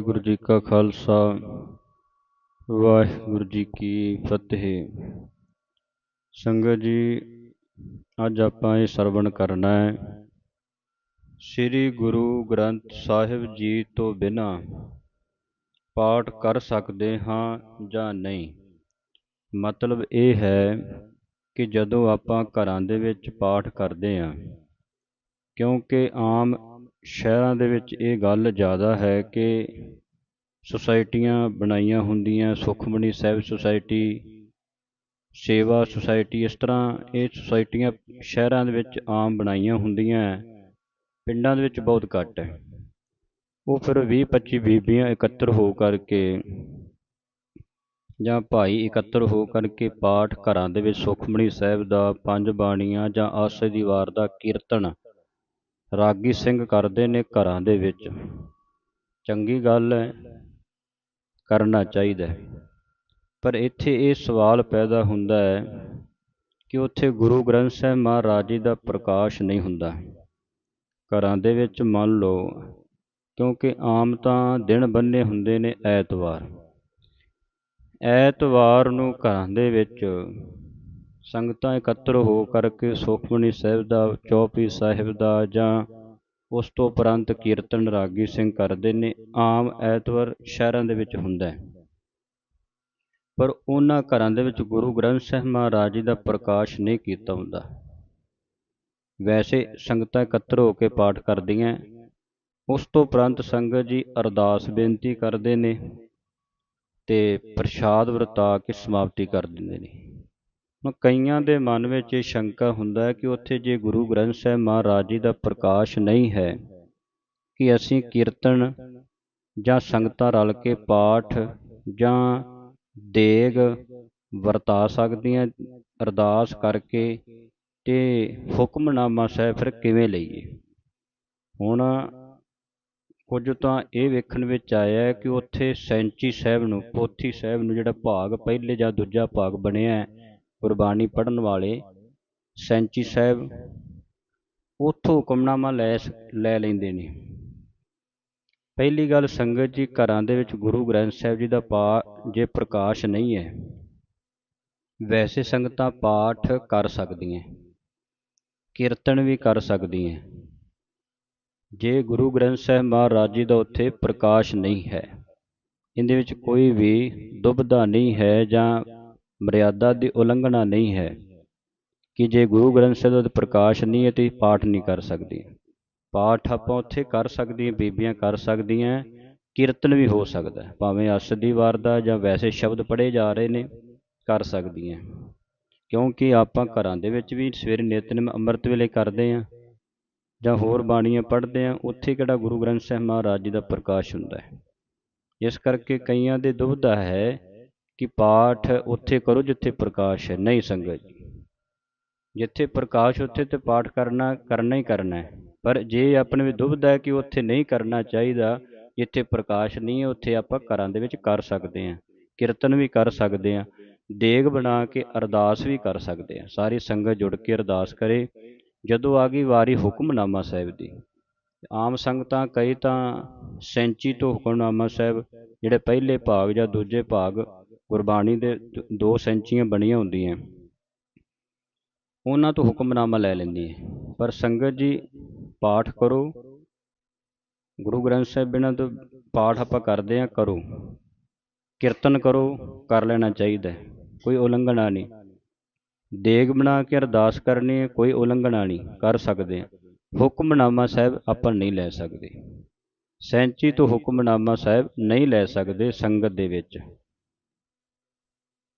ਵਾਹਿਗੁਰੂ ਜੀ ਕਾ ਖਾਲਸਾ, ਵਾਹਿਗੁਰੂ ਜੀ ਕੀ ਫਤਿਹ। ਸੰਗਤ ਜੀ, ਅੱਜ ਆਪਾਂ ਇਹ ਸਰਵਣ ਕਰਨਾ ਹੈ। ਸ੍ਰੀ ਗੁਰੂ ਗ੍ਰੰਥ ਸਾਹਿਬ ਜੀ ਤੋਂ ਬਿਨਾ ਪਾਠ ਕਰ ਸਕਦੇ ਹਾਂ ਜਾਂ ਨਹੀਂ? ਮਤਲਬ ਇਹ ਹੈ ਕਿ ਜਦੋਂ ਆਪਾਂ ਘਰਾਂ ਦੇ ਵਿੱਚ ਪਾਠ ਕਰਦੇ ਹਾਂ, ਕਿਉਂਕਿ ਆਮ ਸ਼ਹਿਰਾਂ ਦੇ ਵਿੱਚ ਇਹ ਗੱਲ ਜ਼ਿਆਦਾ ਹੈ ਕਿ ਸੁਸਾਇਟੀਆਂ ਬਣਾਈਆਂ ਹੁੰਦੀਆਂ, ਸੁਖਮਨੀ ਸਾਹਿਬ ਸੁਸਾਇਟੀ, ਸੇਵਾ ਸੁਸਾਇਟੀ, ਇਸ ਤਰ੍ਹਾਂ ਇਹ ਸੁਸਾਇਟੀਆਂ ਸ਼ਹਿਰਾਂ ਦੇ ਵਿੱਚ ਆਮ ਬਣਾਈਆਂ ਹੁੰਦੀਆਂ ਪਿੰਡਾਂ ਦੇ ਵਿੱਚ ਬਹੁਤ ਘੱਟ ਹੈ। ਉਹ ਫਿਰ 20 25 ਬੀਬੀਆਂ ਇਕੱਤਰ ਹੋ ਕਰਕੇ ਜਾਂ ਭਾਈ ਇਕੱਤਰ ਹੋ ਕਰਕੇ ਪਾਠ ਘਰਾਂ ਦੇ ਵਿੱਚ ਸੁਖਮਣੀ ਸਾਹਿਬ ਦਾ ਪੰਜ ਬਾਣੀਆਂ ਜਾਂ ਆਸੇ ਦੀ ਵਾਰ ਦਾ ਕੀਰਤਨ ਰਾਗੀ ਸਿੰਘ ਕਰਦੇ ਨੇ ਘਰਾਂ ਦੇ ਵਿੱਚ। ਚੰਗੀ ਗੱਲ ਹੈ ਕਰਨਾ ਚਾਹੀਦਾ ਪਰ ਇੱਥੇ ਇਹ ਸਵਾਲ ਪੈਦਾ ਹੁੰਦਾ ਹੈ ਕਿ ਉੱਥੇ ਗੁਰੂ ਗ੍ਰੰਥ ਸਾਹਿਬ ਮਹਾਰਾਜ ਜੀ ਦਾ ਪ੍ਰਕਾਸ਼ ਨਹੀਂ ਹੁੰਦਾ। ਘਰਾਂ ਦੇ ਵਿੱਚ ਮੰਨ ਲਓ, ਕਿਉਂਕਿ ਆਮ ਤਾਂ ਦਿਨ ਬੰਨੇ ਹੁੰਦੇ ਨੇ ਐਤਵਾਰ। ਐਤਵਾਰ ਨੂੰ ਘਰਾਂ ਦੇ ਵਿੱਚ ਸੰਗਤਾਂ ਇਕੱਤਰ ਹੋ ਕਰਕੇ ਸੁਖਮਨੀ ਸਾਹਿਬ ਦਾ, ਚੌਪੀ ਸਾਹਿਬ ਦਾ ਜਾਂ ਉਸ ਤੋਂ ਉਪਰੰਤ ਕੀਰਤਨ ਰਾਗੀ ਸਿੰਘ ਕਰਦੇ ਨੇ, ਆਮ ਐਤਵਾਰ ਸ਼ਹਿਰਾਂ ਦੇ ਵਿੱਚ ਹੁੰਦਾ ਪਰ ਉਹਨਾਂ ਘਰਾਂ ਦੇ ਵਿੱਚ ਗੁਰੂ ਗ੍ਰੰਥ ਸਾਹਿਬ ਮਹਾਰਾਜ ਜੀ ਦਾ ਪ੍ਰਕਾਸ਼ ਨਹੀਂ ਕੀਤਾ ਹੁੰਦਾ। ਵੈਸੇ ਸੰਗਤਾਂ ਇਕੱਤਰ ਹੋ ਕੇ ਪਾਠ ਕਰਦੀਆਂ, ਉਸ ਤੋਂ ਉਪਰੰਤ ਸੰਗਤ ਜੀ ਅਰਦਾਸ ਬੇਨਤੀ ਕਰਦੇ ਨੇ ਤੇ ਪ੍ਰਸ਼ਾਦ ਵਰਤਾ ਕੇ ਸਮਾਪਤੀ ਕਰ ਦਿੰਦੇ ਨੇ। ਹੁਣ ਕਈਆਂ ਦੇ ਮਨ ਵਿੱਚ ਇਹ ਸ਼ੰਕਾ ਹੁੰਦਾ ਹੈ ਕਿ ਉੱਥੇ ਜੇ ਗੁਰੂ ਗ੍ਰੰਥ ਸਾਹਿਬ ਮਹਾਰਾਜ ਜੀ ਦਾ ਪ੍ਰਕਾਸ਼ ਨਹੀਂ ਹੈ, ਕਿ ਅਸੀਂ ਕੀਰਤਨ ਜਾਂ ਸੰਗਤਾਂ ਰਲ ਕੇ ਪਾਠ ਜਾਂ ਦੇਗ ਵਰਤਾ ਸਕਦੀਆਂ, ਅਰਦਾਸ ਕਰਕੇ ਤੇ ਹੁਕਮਨਾਮਾ ਸਾਹਿਬ ਫਿਰ ਕਿਵੇਂ ਲਈਏ? ਹੁਣ ਕੁਝ ਤਾਂ ਇਹ ਵੇਖਣ ਵਿੱਚ ਆਇਆ ਕਿ ਉੱਥੇ ਸੈਂਚੀ ਸਾਹਿਬ ਨੂੰ, ਪੋਥੀ ਸਾਹਿਬ ਨੂੰ ਜਿਹੜਾ ਭਾਗ, ਪਹਿਲੇ ਜਾਂ ਦੂਜਾ ਭਾਗ ਬਣਿਆ ਗੁਰਬਾਣੀ ਪੜਨ ਵਾਲੇ ਸੈਂਚੀ ਸਾਹਿਬ ਉੱਥੋਂ ਹੁਕਮਨਾਮਾ ਲੈ ਲੈ ਲੈਂਦੇ ਨੇ। ਪਹਿਲੀ ਗੱਲ ਸੰਗਤ ਜੀ ਘਰਾਂ ਦੇ ਵਿੱਚ ਗੁਰੂ ਗ੍ਰੰਥ ਸਾਹਿਬ ਜੀ ਦਾ ਪਾ ਜੇ ਪ੍ਰਕਾਸ਼ ਨਹੀਂ ਹੈ, ਵੈਸੇ ਸੰਗਤਾਂ ਪਾਠ ਕਰ ਸਕਦੀਆਂ, ਕੀਰਤਨ ਵੀ ਕਰ ਸਕਦੀਆਂ। ਜੇ ਗੁਰੂ ਗ੍ਰੰਥ ਸਾਹਿਬ ਮਹਾਰਾਜ ਜੀ ਦਾ ਉੱਥੇ ਪ੍ਰਕਾਸ਼ ਨਹੀਂ ਹੈ, ਇਹਦੇ ਵਿੱਚ ਕੋਈ ਵੀ ਦੁਬਧਾ ਨਹੀਂ ਹੈ ਜਾਂ ਮਰਿਆਦਾ ਦੀ ਉਲੰਘਣਾ ਨਹੀਂ ਹੈ ਕਿ ਜੇ ਗੁਰੂ ਗ੍ਰੰਥ ਸਾਹਿਬ ਦਾ ਪ੍ਰਕਾਸ਼ ਨਹੀਂ ਹੈ ਤੇ ਪਾਠ ਨਹੀਂ ਕਰ ਸਕਦੀ। ਪਾਠ ਆਪਾਂ ਉੱਥੇ ਕਰ ਸਕਦੀਆਂ, ਬੀਬੀਆਂ ਕਰ ਸਕਦੀਆਂ, ਕੀਰਤਨ ਵੀ ਹੋ ਸਕਦਾ ਭਾਵੇਂ ਅਸ ਦੀ ਵਾਰ ਦਾ ਜਾਂ ਵੈਸੇ ਸ਼ਬਦ ਪੜ੍ਹੇ ਜਾ ਰਹੇ ਨੇ, ਕਰ ਸਕਦੀਆਂ। ਕਿਉਂਕਿ ਆਪਾਂ ਘਰਾਂ ਦੇ ਵਿੱਚ ਵੀ ਸਵੇਰੇ ਨਿਤਨੇਮ ਅੰਮ੍ਰਿਤ ਵੇਲੇ ਕਰਦੇ ਆਂ ਜਾਂ ਹੋਰ ਬਾਣੀਆਂ ਪੜ੍ਹਦੇ ਆਂ ਉੱਥੇ ਕਿਹੜਾ ਗੁਰੂ ਗ੍ਰੰਥ ਸਾਹਿਬ ਮਹਾਰਾਜ ਜੀ ਦਾ ਪ੍ਰਕਾਸ਼ ਹੁੰਦਾ ਹੈ। ਇਸ ਕਰਕੇ ਕਈਆਂ ਦੇ ਦੁਬਧਾ ਹੈ ਕਿ ਪਾਠ ਉੱਥੇ ਕਰੋ ਜਿੱਥੇ ਪ੍ਰਕਾਸ਼ ਹੈ, ਨਹੀਂ ਸੰਗਤ ਜੀ। ਜਿੱਥੇ ਪ੍ਰਕਾਸ਼ ਉੱਥੇ ਤੇ ਪਾਠ ਕਰਨਾ ਕਰਨਾ ਹੀ ਕਰਨਾ ਹੈ। ਪਰ ਜੇ ਆਪਣੇ ਵਿੱਚ ਦੁਬਧਾ ਹੈ ਕਿ ਉੱਥੇ ਨਹੀਂ ਕਰਨਾ ਚਾਹੀਦਾ, ਜਿੱਥੇ ਪ੍ਰਕਾਸ਼ ਨਹੀਂ ਹੈ, ਉੱਥੇ ਆਪਾਂ ਘਰਾਂ ਦੇ ਵਿੱਚ ਕਰ ਸਕਦੇ ਹਾਂ। ਕੀਰਤਨ ਵੀ ਕਰ ਸਕਦੇ ਹਾਂ। ਦੇਗ ਬਣਾ ਕੇ ਅਰਦਾਸ ਵੀ ਕਰ ਸਕਦੇ ਹਾਂ। ਸਾਰੀ ਸੰਗਤ ਜੁੜ ਕੇ ਅਰਦਾਸ ਕਰੇ। ਜਦੋਂ ਆ ਗਈ ਵਾਰੀ ਹੁਕਮਨਾਮਾ ਸਾਹਿਬ ਦੀ। ਆਮ ਸੰਗਤਾਂ ਕਈ ਤਾਂ ਸੈਂਚੀ ਤੋਂ ਹੁਕਮਨਾਮਾ ਸਾਹਿਬ, ਜਿਹੜੇ ਪਹਿਲੇ ਭਾਗ ਜਾਂ ਦੂਜੇ ਭਾਗ ਗੁਰਬਾਣੀ ਦੇ ਦੋ ਸੈਂਚੀਆਂ ਬਣੀਆਂ ਹੁੰਦੀਆਂ। ਉਹਨਾਂ ਤੋਂ ਹੁਕਮਨਾਮਾ ਲੈ ਲੈਂਦੀ ਹੈ। ਪਰ ਸੰਗਤ ਜੀ, ਪਾਠ ਕਰੋ। ਗੁਰੂ ਗ੍ਰੰਥ ਸਾਹਿਬ ਬਿਨਾਂ ਤੋਂ ਪਾਠ ਆਪਾਂ ਕਰਦੇ ਆ ਕਰੋ। ਕੀਰਤਨ ਕਰੋ, ਕਰ ਲੈਣਾ ਚਾਹੀਦਾ ਕੋਈ ਉਲੰਘਣਾ ਨਹੀਂ। ਦੇਗ ਬਣਾ ਕੇ ਅਰਦਾਸ ਕਰਨੀ ਹੈ, ਕੋਈ ਉਲੰਘਣਾ ਨਹੀਂ। ਕਰ ਸਕਦੇ ਹੁਕਮਨਾਮਾ ਸਾਹਿਬ ਆਪਾਂ ਨਹੀਂ ਲੈ ਸਕਦੇ। ਸੈਂਚੀ ਤੋਂ ਹੁਕਮਨਾਮਾ ਸਾਹਿਬ ਨਹੀਂ ਲੈ ਸਕਦੇ ਸੰਗਤ ਦੇ ਵਿੱਚ।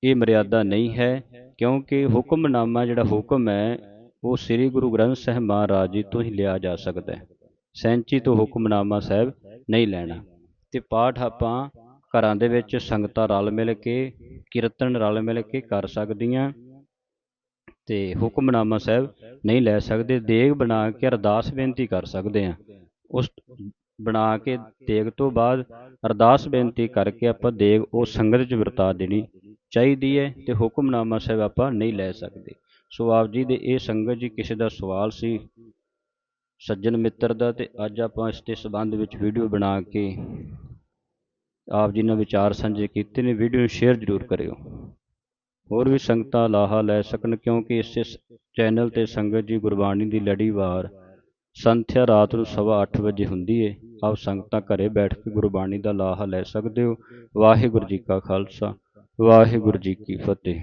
ਇਹ ਮਰਿਆਦਾ ਨਹੀਂ ਹੈ, ਕਿਉਂਕਿ ਹੁਕਮਨਾਮਾ ਜਿਹੜਾ ਹੁਕਮ ਹੈ, ਉਹ ਸ੍ਰੀ ਗੁਰੂ ਗ੍ਰੰਥ ਸਾਹਿਬ ਮਹਾਰਾਜ ਜੀ ਤੋਂ ਹੀ ਲਿਆ ਜਾ ਸਕਦਾ ਹੈ। ਸੈਂਚੀ ਤੋਂ ਹੁਕਮਨਾਮਾ ਸਾਹਿਬ ਨਹੀਂ ਲੈਣਾ। ਤੇ ਪਾਠ ਆਪਾਂ ਘਰਾਂ ਦੇ ਵਿੱਚ ਸੰਗਤਾਂ ਰਲ ਮਿਲ ਕੇ, ਕੀਰਤਨ ਰਲ ਮਿਲ ਕੇ ਕਰ ਸਕਦੀਆਂ। ਤੇ ਹੁਕਮਨਾਮਾ ਸਾਹਿਬ ਨਹੀਂ ਲੈ ਸਕਦੇ, ਦੇਗ ਬਣਾ ਕੇ ਅਰਦਾਸ ਬੇਨਤੀ ਕਰ ਸਕਦੇ ਆ ਉਸ ਬਣਾ ਕੇ ਦੇਗ ਤੋਂ ਬਾਅਦ ਅਰਦਾਸ ਬੇਨਤੀ ਕਰਕੇ ਆਪਾਂ ਦੇਗ ਉਹ ਸੰਗਤ 'ਚ ਵਰਤਾ ਦੇਣੀ। ਚਾਹੀਦੀ ਹੈ ਤੇ ਹੁਕਮਨਾਮਾ ਸਾਹਿਬ ਆਪਾਂ ਨਹੀਂ ਲੈ ਸਕਦੇ। ਸੋ ਆਪ ਜੀ ਦੇ ਇਹ ਸੰਗਤ ਜੀ ਕਿਸੇ ਦਾ ਸਵਾਲ ਸੀ, ਸੱਜਣ ਮਿੱਤਰ ਦਾ, ਤੇ ਅੱਜ ਆਪਾਂ ਇਸ ਦੇ ਸਬੰਧ ਵਿੱਚ ਵੀਡੀਓ ਬਣਾ ਕੇ ਆਪ ਜੀ ਨਾਲ ਵਿਚਾਰ ਸਾਂਝੇ ਕੀਤੇ ਨੇ। ਵੀਡੀਓ ਨੂੰ ਸ਼ੇਅਰ ਜ਼ਰੂਰ ਕਰਿਓ। ਹੋਰ ਵੀ ਸੰਗਤਾਂ ਲਾਹਾ ਲੈ ਸਕਣ, ਕਿਉਂਕਿ ਇਸੇ ਚੈਨਲ ਤੇ ਸੰਗਤ ਜੀ ਗੁਰਬਾਣੀ ਦੀ ਲੜੀਵਾਰ ਸੰਥਿਆ ਰਾਤ ਨੂੰ ਸਵਾ ਅੱਠ ਵਜੇ ਹੁੰਦੀ ਏ। ਆਪ ਸੰਗਤਾਂ ਘਰੇ ਬੈਠ ਕੇ ਗੁਰਬਾਣੀ ਦਾ ਲਾਹਾ ਲੈ ਸਕਦੇ ਹੋ। ਵਾਹਿਗੁਰੂ ਜੀ ਕਾ ਖਾਲਸਾ। ਵਾਹਿਗੁਰੂ ਜੀ ਕੀ ਫਤਿਹ।